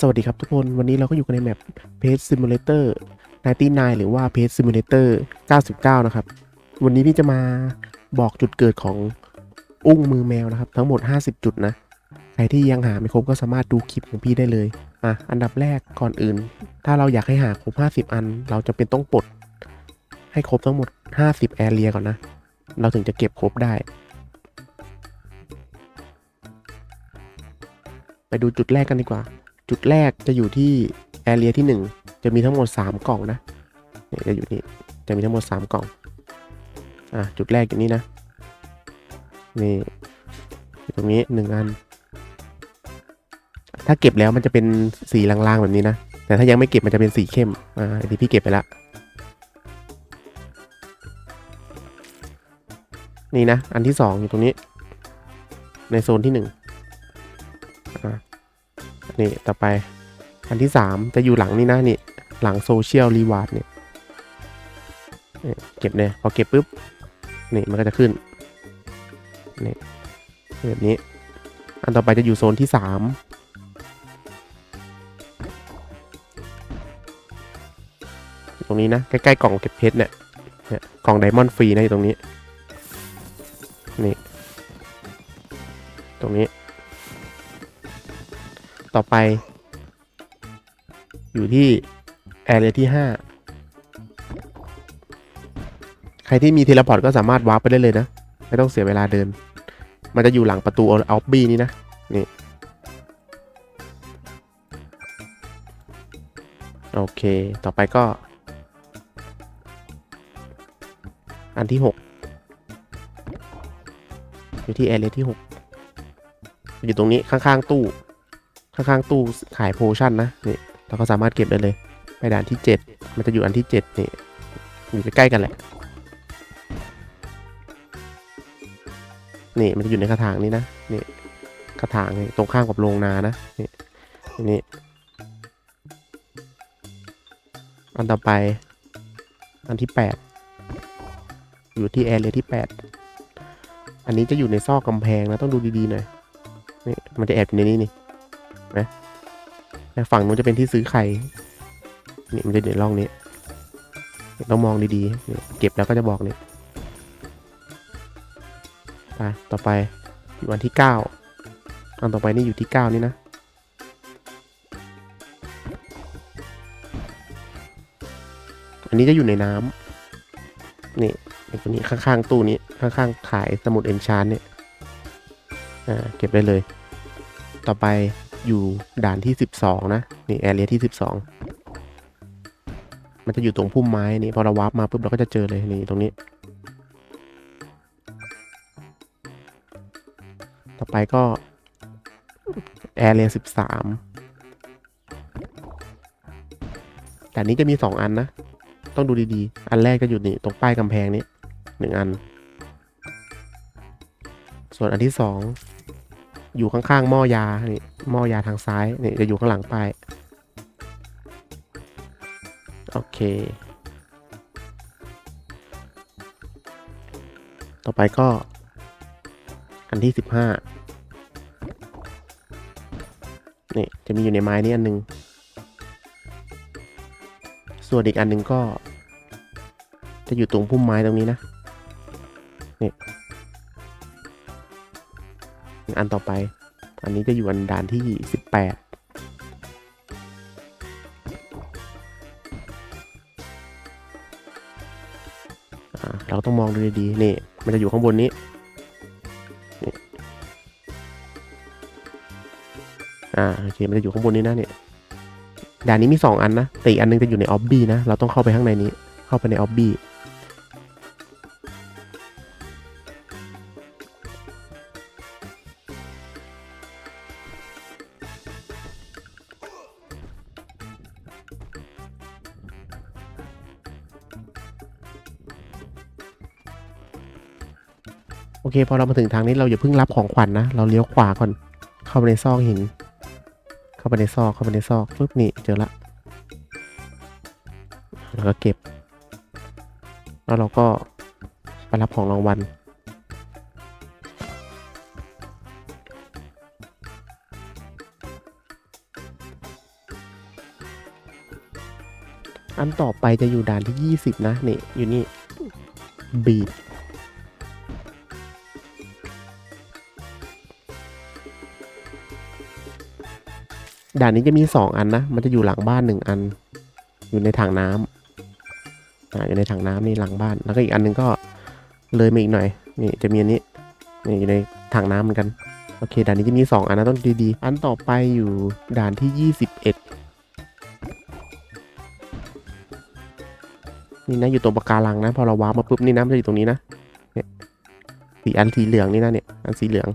สวัสดีครับทุกคน วันนี้เราก็อยู่กันในแมป Page Simulator 99 หรือว่า Page Simulator 99 นะครับ วันนี้พี่จะมาบอกจุดเกิดของอุ้งมือแมวนะครับ ทั้งหมด 50 จุดนะ ใครที่ยังหาไม่ครบก็สามารถดูคลิปของพี่ได้เลย อะ อันดับแรกก่อนอื่น ถ้าเราอยากให้หาครบ 50 อัน เราจะเป็นต้องปลด ให้ครบทั้งหมด 50 แอเรียก่อนนะ เราถึงจะเก็บครบได้ไปดูจุดแรกกันดีกว่า จุดแรกจะอยู่ที่แอเรียที่ 1 จะมีทั้งหมด 3 กล่องนะนี่จะอยู่นี่จะมีทั้งหมด 3 กล่องอะจุดแรกอย่างนี้นะนี่อยู่ตรงนี้หนึ่งอัน ถ้าเก็บแล้วมันจะเป็นสีลางๆแบบนี้นะ แต่ถ้ายังไม่เก็บมันจะเป็นสีเข้ม อ่าอันนี้พี่เก็บไปละ นี่นะ อันที่สองอยู่ตรงนี้ ในโซนที่หนึ่งอ่า นี่ต่อไปอันที่สามจะอยู่หลังนี่นะนี่หลังโซเชียลรีวาร์ดเนี่ยเก็บเนี่ยพอเก็บปุ๊บนี่มันก็จะขึ้นนี่แบบนี้ อันต่อไปจะอยู่โซนที่สามตรงนี้นะ ใกล้ๆกล่องเก็บเพชรเนี่ยเนี่ยกล่องไดมอนด์ฟรีนะอยู่ตรงนี้ นี่ ตรงนี้ ต่อไป อยู่ที่แอเรียที่ 5 ใครที่มีเทเลพอร์ตก็สามารถวาร์ปไปได้เลยนะ ไม่ต้องเสียเวลาเดิน มันจะอยู่หลังประตูอัลบี้นี่นะ นี่ โอเค ต่อไปก็ อันที่ 6 อยู่ที่แอเรียที่ 6 อยู่ตรงนี้ข้างๆตู้ ข้างๆตู้ขายโพชั่นนะนี่เราก็สามารถเก็บได้เลย ไปด่านที่ 7 มันจะอยู่อันที่ 7 นี่ อยู่ใกล้ๆกันแหละ นี่มันจะอยู่ในกระถางนี้นะ นี่กระถางนี่ตรงข้างกับโรงนานะ นี่นี่อันต่อไป อันที่ 8 อยู่ที่แอร์เรียที่ 8 อันนี้จะอยู่ในซอกกำแพงนะ ต้องดูดีๆหน่อย นี่มันจะแอบอยู่ในนี้นี่ แต่ฝั่งนู้นจะเป็นที่ซื้อไข่นี่มันจะอยู่ในร่องนี้ต้องมองดีๆ เก็บแล้วก็จะบอกนี่ไปต่อไปอยู่วันที่เก้าอันต่อไปนี่อยู่ที่เก้านี่นะอันนี้จะอยู่ในน้ำนี่ไอ้ตัวนี้ข้างๆตู้นี้ข้างๆขายสมุดเอนชานเนี่ยอ่าเก็บได้เลย ต่อไป อยู่ด่านที่ 12 นะ นี่แอเรียที่ 12 มันจะอยู่ตรงพุ่มไม้นี่พอเราวาร์ปมาปุ๊บเราก็จะเจอเลยนี่ตรงนี้ ต่อไปก็แอเรีย13 แต่นี้จะมี 2 อันนะ ต้องดูดีๆ อันแรกจะอยู่นี่ตรงป้ายกำแพงนี้หนึ่งอัน ส่วนอันที่สองอยู่ข้างๆหม้อยานี่ หม้อยาทางซ้ายนี่จะอยู่ข้างหลังป้ายโอเค ต่อไปก็ อันที่สิบห้านี่จะมีอยู่ในไม้นี้อันหนึ่งส่วนอีกอันหนึ่งก็ จะอยู่ตรงพุ่มไม้ตรงนี้นะนี่อันต่อไป อันนี้จะอยู่อันดานที่สิบแปดเราต้องมองดูดีๆ นี่ มันจะอยู่ข้างบนนี้นี่อ่า โอเค มันจะอยู่ข้างบนนี้นะเนี่ย ด่านนี้มีสองอันนะ แต่อีกอันนึงจะอยู่ในออบบี้นะ เราต้องเข้าไปข้างในนี้ เข้าไปในออบบี้ อเคพอเรามาถึงทางนี้เราอย่าเพิ่งรับของขวัญนนะเราเลี้ยวขวาก่อน เข้าไปในซอกหิน เข้าไปในซอกเข้าไปในซอกปุ๊บนี่เจอละแล้วก็เก็บ แล้วเราก็ไปรับของรางวัลอันต่อไปจะอยู่ด่านที่ 20 นะ นี่ อยู่นี่ บีด ด่านนี้จะมีสองอันนะ มันจะอยู่หลังบ้านหนึ่งอัน อยู่ในถังน้ำอ่าอยู่ในถังน้ำนี่หลังบ้าน แล้วก็อีกอันหนึงก็เลยมาอีกหน่อย นี่จะมีอันนี้ นี่อยู่ในถังน้ำเหมือนกัน โอเค ด่านนี้จะมีสองอันนะต้องดีๆ อันต่อไปอยู่ด่านที่ยี่สิบเอ็ดนี่นะอยู่ตรงปะการังนะ พอเราว้ามาปุ๊บนี่นะมันจะอยู่ตรงนี้นะ เนี่ยสีอันสีเหลืองนี่นะเนี่ย อันสีเหลือง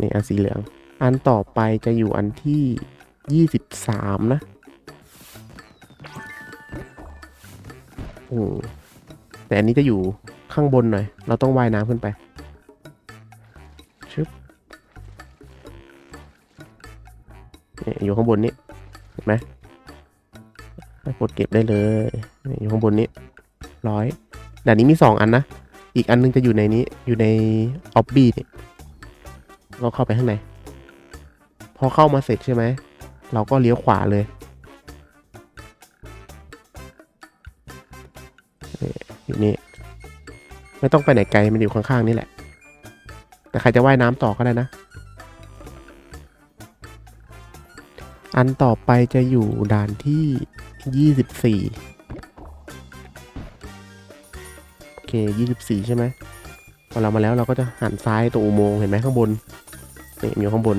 นี่อันสีเหลือง อันต่อไปจะอยู่อันที่ยี่สิบสามนะโอืมแต่อันนี้จะอยู่ข้างบนหน่อย เราต้องว่ายน้ำขึ้นไป ชึบเนี่ยอยู่ข้างบนนี้ เห็นไหมกดเก็บได้เลยนี่อยู่ข้างบนนี้ ร้อยด่นนี้มีสองอันนะ อีกอันนึงจะอยู่ในนี้ อยู่ในออบบี้เนี่ย เราเข้าไปข้างใน พอเข้ามาเสร็จใช่ไหม เราก็เลี้ยวขวาเลย อยู่นี่ ไม่ต้องไปไหนไกล มันอยู่ข้างๆนี่แหละ แต่ใครจะว่ายน้ำต่อก็ได้นะ อันต่อไปจะอยู่ด่านที่ยี่สิบสี่โอเคยี่สิบสี่ใช่ไหมพอเรามาแล้วเราก็จะหันซ้ายตรงอุโมงค์เห็นไหมข้างบน นี่มีอยู่ข้างบน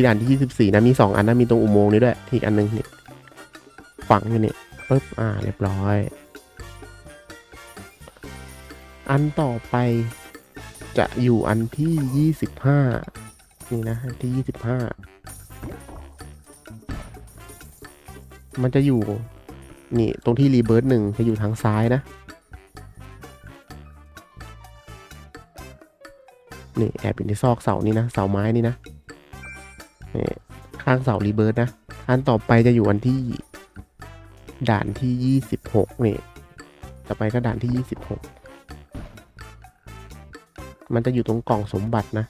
ที่ด่านที่ยี่สิบสี่นะ มีสองอันนะ มีตรงอุโมงค์นี้ด้วย อีกอันหนึงนี่ฝังอยู่นี่ปึ๊บ อ่า เรียบร้อย อันต่อไปจะอยู่อันที่ยี่สิบห้านี่นะ อันที่ยี่สิบห้ามันจะอยู่ นี่ ตรงที่รีเบิร์ตหนึ่งจะอยู่ทางซ้ายนะ นี่ แอบอยู่ในซอกเสานี่นะ เสาไม้นี่นะ ข้างเสารีเบิร์นะอันต่อไปจะอยู่อันที่ ด่านที่ยี่สิบหกนี่ ต่อไปก็ด่านที่ยี่สิบหกมันจะอยู่ตรงกล่องสมบัตินะ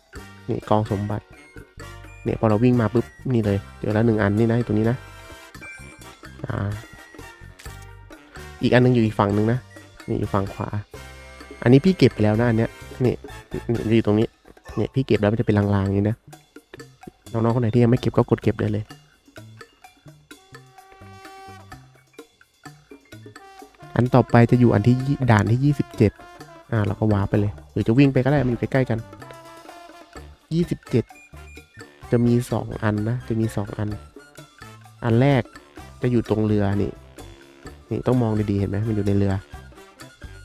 นี่กล่องสมบัติ เนี่ยพอเราวิ่งมาปุ๊บนี่เลย เดี๋ยวละหนึ่งอันนี่นะตรงนี้นะ อ่า อีกอันหนึงอยู่อีกฝั่งหนึ่งนะ นี่อยู่ฝั่งขวา อันนี้พี่เก็บไปแล้วนะอันเนี้ย นี่นี่อยู่ตรงนี้ เนี่ยพี่เก็บแล้วมันจะเป็นลางๆอย่างนี้นะ น้องๆคนไหนที่ยังไม่เก็บก็กดเก็บได้เลยอันต่อไปจะอยู่อันที่ด่านที่ยี่สิบเจ็ดอ่าเราก็วาร์ปไปเลย หรือจะวิ่งไปก็ได้มันอยู่ใกล้ๆกันยี่สิบเจ็ดจะมีสองอันนะ จะมีสองอัน อันแรกจะอยู่ตรงเรือนี่นี่ต้องมองดีๆเห็นไหมมันอยู่ในเรือ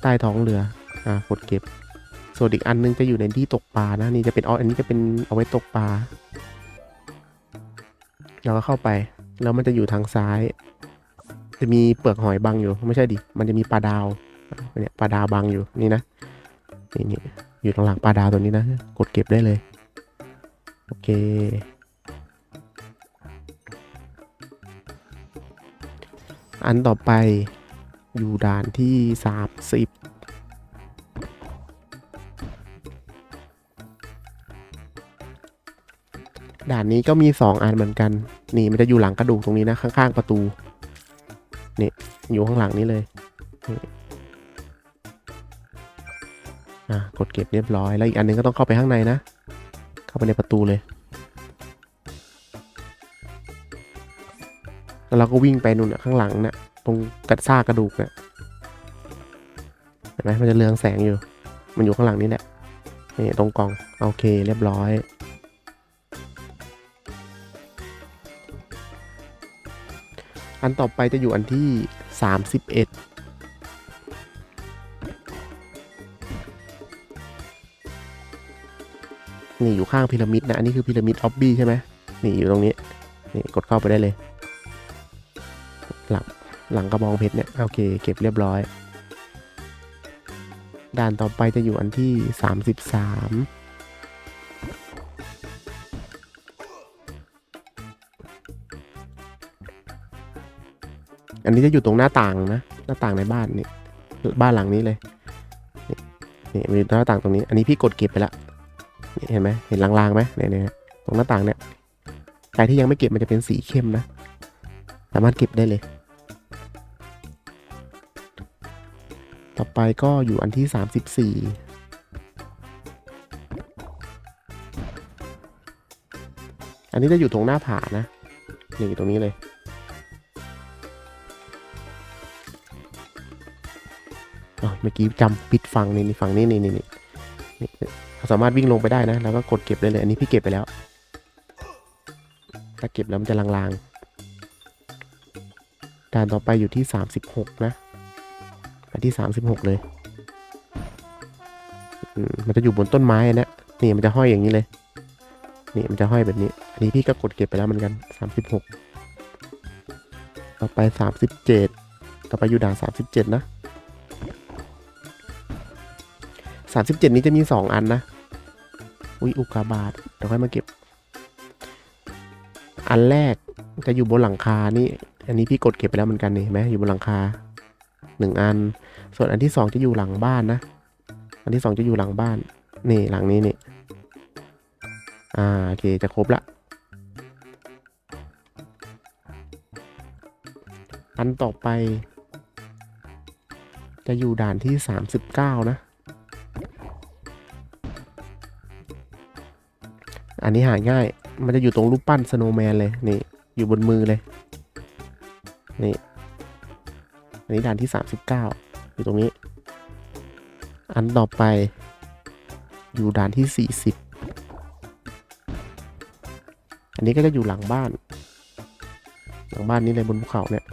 ใต้ท้องเรือ อ่ากดเก็บ ส่วนอีกอันนึงจะอยู่ในที่ตกปลานะนี่จะเป็นอ๋ออันนี้จะเป็นเอาไว้ตกปลา เราก็เข้าไป แล้วมันจะอยู่ทางซ้าย จะมีเปลือกหอยบังอยู่ ไม่ใช่ดิ มันจะมีปลาดาวเนี่ยปลาดาวบังอยู่นี่นะ นี่นี่อยู่ตรงหลังปลาดาวตัวนี้นะ กดเก็บได้เลย โอเค อันต่อไปอยู่ด่านที่สามสิบ ด่านนี้ก็มีสองอันเหมือนกัน นี่มันจะอยู่หลังกระดูกตรงนี้นะ ข้างๆประตู นี่ อยู่ข้างหลังนี้เลยอะกดเก็บเรียบร้อย แล้วอีกอันนึงก็ต้องเข้าไปข้างในนะ เข้าไปในประตูเลย แล้วเราก็วิ่งไปนู่นนะข้างหลังน่ะ ตรงกระซ่ากระดูกน่ะเห็นไหมมันจะเรืองแสงอยู่ มันอยู่ข้างหลังนี่แหละ นี่ตรงกล่อง โอเค เรียบร้อย อันต่อไปจะอยู่อันที่ 31นี่อยู่ข้างพีระมิดนะ อันนี้คือพีระมิดออบบี้ใช่ไหมนี่อยู่ตรงนี้ นี่กดเข้าไปได้เลย หลังหลังกระบองเพชรเนี่ย โอเค เก็บเรียบร้อย ด่านต่อไปจะอยู่อันที่ 33 อันนี้จะอยู่ตรงหน้าต่างนะ หน้าต่างในบ้านนี่บ้านหลังนี้เลยนี่นี่มีหน้าต่างตรงนี้ อันนี้พี่กดเก็บไปแล้วนี่เห็นไหมเห็นลางๆไหมเนี่ยเนี่ยตรงหน้าต่างเนี่ยใครที่ยังไม่เก็บมันจะเป็นสีเข้มนะ สามารถเก็บได้เลย ต่อไปก็อยู่อันที่สามสิบสี่อันนี้จะอยู่ตรงหน้าผานะนี่ตรงนี้เลย มื่อกี้จำปิดฝั่งนี่นี่ฝั่งนี้นี่นี่นี่นี่สามารถวิ่งลงไปได้นะแล้วก็กดเก็บได้เลยอันนี้พี่เก็บไปแล้ว ถ้าเก็บแล้วมันจะลางๆด่านต่อไปอยู่ที่สามสิบหกนะอันที่สามสิบหกเลยมันจะอยู่บนต้นไม้นเนะนี่มันจะห้อยอย่างนี้เลย นี่มันจะห้อยแบบนี้ อันนี้พี่ก็กดเก็บไปแล้วเหมือนกันสามสิบหกต่อไปสามสิบเจ็ดต่อไปอยู่ด่านสามสิบเจ็ดนะ สามสิบเจ็ดนี้จะมีสองอันนะ อุ้ยอุกกาบาตเดี๋ยวค่อยมาเก็บ อันแรกจะอยู่บนหลังคานี่ อันนี้พี่กดเก็บไปแล้วเหมือนกันนี่เห็นไหมอยู่บนหลังคาหนึ่งอัน ส่วนอันที่สองจะอยู่หลังบ้านนะ อันที่สองจะอยู่หลังบ้าน นี่หลังนี้นี่ อ่าโอเคจะครบละ อันต่อไปจะอยู่ด่านที่สามสิบเก้านะ อันนี้หาง่าย มันจะอยู่ตรงรูปปั้นสโนว์แมนเลย นี่ อยู่บนมือเลย นี่ อันนี้ด่านที่สามสิบเก้าอยู่ตรงนี้ อันต่อไป อยู่ด่านที่สี่สิบอันนี้ก็จะอยู่หลังบ้าน หลังบ้านนี้เลยบนภูเขาเนี่ย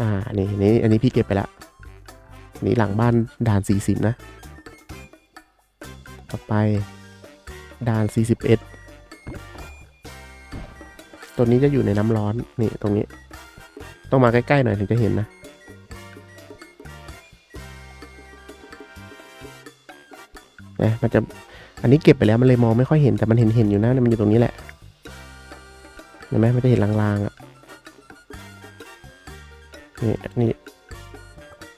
อ่านนี้อันนี้อันนี้พี่เก็บไปและ นี่หลังบ้านด่านสี่สิบนะ ต่อไปด่านสี่สิบเอ็ดตัวนี้จะอยู่ในน้ำร้อน นี่ตรงนี้ ต้องมาใกล้ ๆ หน่อยถึงจะเห็นนะ นะ มันจะ อันนี้เก็บไปแล้วมันเลยมองไม่ค่อยเห็นแต่มันเห็นเห็นอยู่นะมันอยู่ตรงนี้แหละ เห็นไหมมันจะเห็นลางๆอะ นี่นี่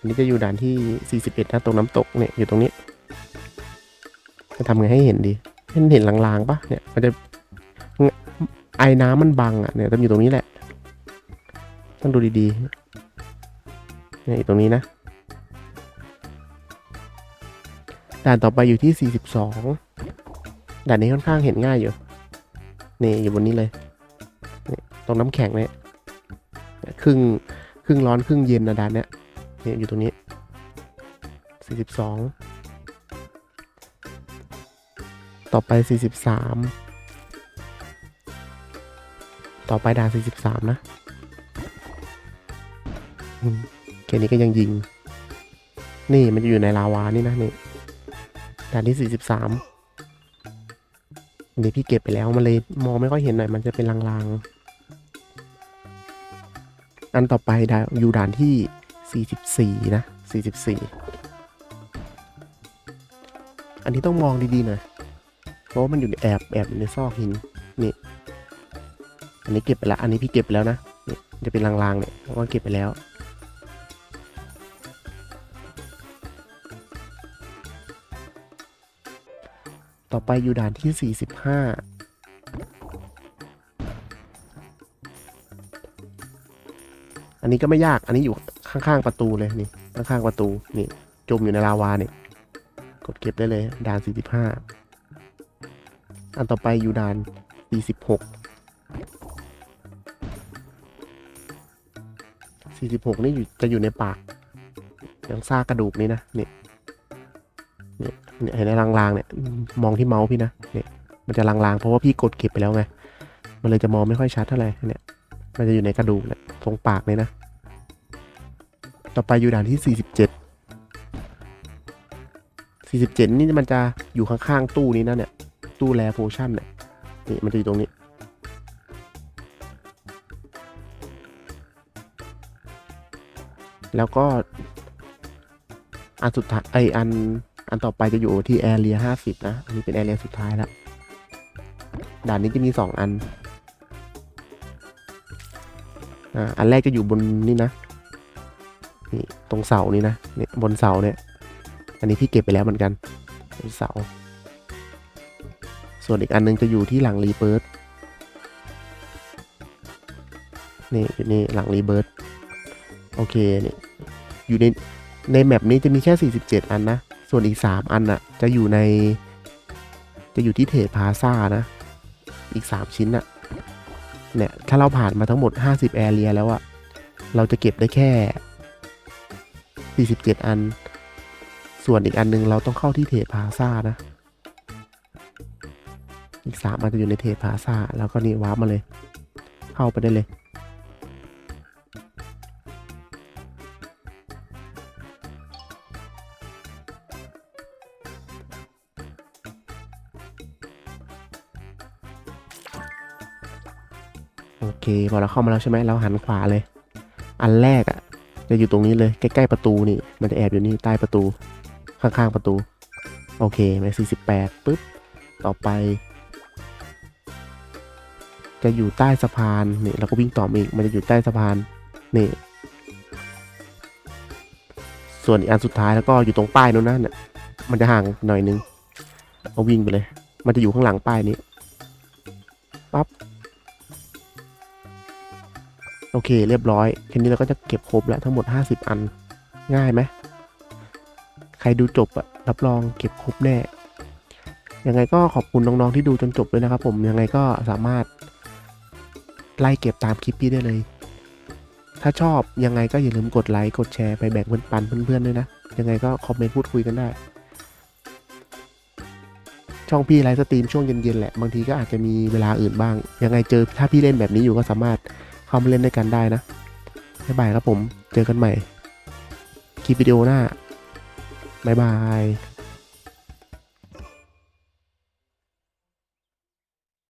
อันนี้จะอยู่ด่านที่ 41นะตรงน้ำตกเนี่ยอยู่ตรงนี้ จะทำไงให้เห็นดีเห็นเห็นลางๆปะเนี่ยมันจะไอ้น้ำมันบังอะเนี่ยต้องอยู่ตรงนี้แหละ ต้องดูดีๆเนี่ยอยู่ตรงนี้นะด่านต่อไปอยู่ที่ 42 ด่านนี้ค่อนข้างเห็นง่ายอยู่ นี่อยู่บนนี้เลยนี่ตรงน้ำแข็งเนี่ย ครึ่ง ครึ่งร้อนครึ่งเย็นนะด่านเนี้ย นี่ยอยู่ตรงนี้ 42 ต่อไป 43 ต่อไปด่าน43 นะอืมแค่นี้ก็ยังยิง นี่มันจะอยู่ในลาวานี่นะนี่ด่านที่ 43อันนี้พี่เก็บไปแล้วมันเลยมองไม่ค่อยเห็นหน่อยมันจะเป็นลางๆ อันต่อไปด่าอยู่ด่านที่ 44 นะ 44 อันนี้ต้องมองดีๆหน่อย เพราะมันอยู่ในแอบแอบอยู่ในซอกหิน นี่ อันนี้เก็บไปแล้ว อันนี้พี่เก็บไปแล้วนะนี่จะเป็นลางๆเนี่ยพราะว่าเก็บไปแล้ว ต่อไปอยู่ด่านที่ 45อันนี้ก็ไม่ยาก อันนี้อยู่ ข้างๆประตูเลยนี่ข้างๆประตูนี่จมอยู่ในลาวาเนี่ยกดเก็บได้เลย ด่าน 45 อันต่อไปอยู่ด่าน 46 46 นี่อยู่จะอยู่ในปากยังซากกระดูกนี้นะนี่นี่เนี่ยเห็นในลางๆเนี่ยมองที่เมาส์พี่นะเนี่ยมันจะลางๆ เพราะว่าพี่กดเก็บไปแล้วไง มันเลยจะมองไม่ค่อยชัดเท่าไหร่เนี่ยมันจะอยู่ในกระดูกเนี่ยตรงปากเลยนะ ต่อไปอยู่ด่านที่ 47 47 นี่มันจะอยู่ข้างๆตู้นี้นะเนี่ย ตู้แลโพชั่นเนี่ย นี่มันจะอยู่ตรงนี้ แล้วก็ อันสุดท้ายไออัน อันต่อไปจะอยู่ที่แอเรียห้าสิบนะ อันนี้เป็นแอเรียสุดท้ายแล้ว ด่านนี้จะมีสองอัน อ่า อันแรกจะอยู่บนนี่นะ นี่ตรงเสานี่นะเนี่ยบนเสาเนี่ย อันนี้พี่เก็บไปแล้วเหมือนกันบนเสา ส่วนอีกอันนึงจะอยู่ที่หลังรีเบิร์ดนี่อยู่นี่หลังรีเบิร์ดโอเคนี่อยู่ในในแมปนี้จะมีแค่ 47 อันนะ ส่วนอีก 3 อันน่ะ จะอยู่ใน จะอยู่ที่เทรดพาซ่านะ อีก 3 ชิ้นน่ะ เนี่ย ถ้าเราผ่านมาทั้งหมด 50 แอเรียแล้วอะเราจะเก็บได้แค่ 47 อัน ส่วนอีกอันนึงเราต้องเข้าที่เทพาซ่านะ อีกสามอันจะอยู่ในเทพาซ่า แล้วก็นี่วาร์ปมาเลย เข้าไปได้เลย โอเค พอเราเข้ามาแล้วใช่ไหมเราหันขวาเลย อันแรกอะ จะอยู่ตรงนี้เลยใกล้ๆประตูนี่ มันจะแอบอยู่นี่ใต้ประตู ข้างๆประตู โอเคไหมสี่สิบแปดปุ๊บ ต่อไป จะอยู่ใต้สะพานนี่เราก็วิ่งต่อมาอีก มันจะอยู่ใต้สะพานนี่ ส่วนอีกอันสุดท้ายแล้วก็อยู่ตรงป้ายนู้นนะเนี่ยมันจะห่างหน่อยนึง เอาวิ่งไปเลย มันจะอยู่ข้างหลังป้ายนี้ปั๊บ โอเค เรียบร้อย ทีนี้เราก็จะเก็บครบแล้วทั้งหมด 50 อัน ง่ายไหม ใครดูจบอะรับรองเก็บครบแน่ ยังไงก็ขอบคุณน้องๆที่ดูจนจบด้วยนะครับผม ยังไงก็สามารถไล่เก็บตามคลิปพี่ได้เลย ถ้าชอบยังไงก็อย่าลืมกดไลค์ กดแชร์ไปแบ่งเพื่อนปันเพื่อนๆด้วยนะ ยังไงก็คอมเมนต์พูดคุยกันได้ ช่องพี่ไลฟ์สตรีมช่วงเย็นๆแหละ บางทีก็อาจจะมีเวลาอื่นบ้าง ยังไงเจอถ้าพี่เล่นแบบนี้อยู่ก็สามารถ เข้ามาเล่นด้วยกันได้นะบ๊ายบายครับผม เจอกันใหม่คลิปวิดีโอหน้าบ๊ายบาย